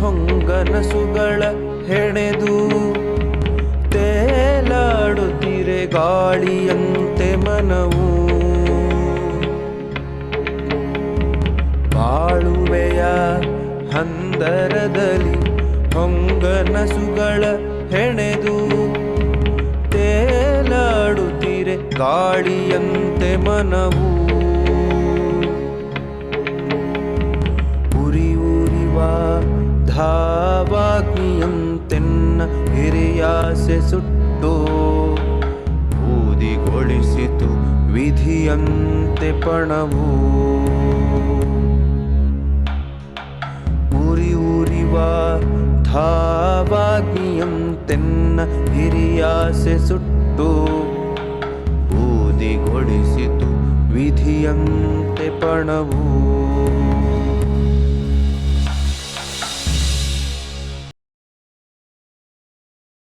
ಹೊಂಗನಸುಗಳ ಹೆಣೆದು ತೇಲಾಡುತ್ತಿರೆ ಗಾಳಿಯಂತೆ ಮನವು. ಬಾಳುವೆಯ ಹಂದರದಲ್ಲಿ ಹೊಂಗನಸುಗಳ ಹೆಣೆದು ತೇಲಾಡುತ್ತಿರೆ ಗಾಳಿಯಂತೆ ಮನವು. ಧಾವಾಗ್ನಿಯಂತೆನ್ನ ಹಿರಿಯಾಸೆ ಸುಟ್ಟು ಬೂದಿಗೊಳಿಸಿತು ವಿಧಿಯಂತೆ ಪಣವು. ಉರಿ ಉರಿವ ಧಾವಾಗ್ನಿಯಂತೆನ್ನ ಹಿರಿಯಾಸೆ ಸುಟ್ಟು ಬೂದಿಗೊಳಿಸಿತು ವಿಧಿಯಂತೆ ಪಣವು.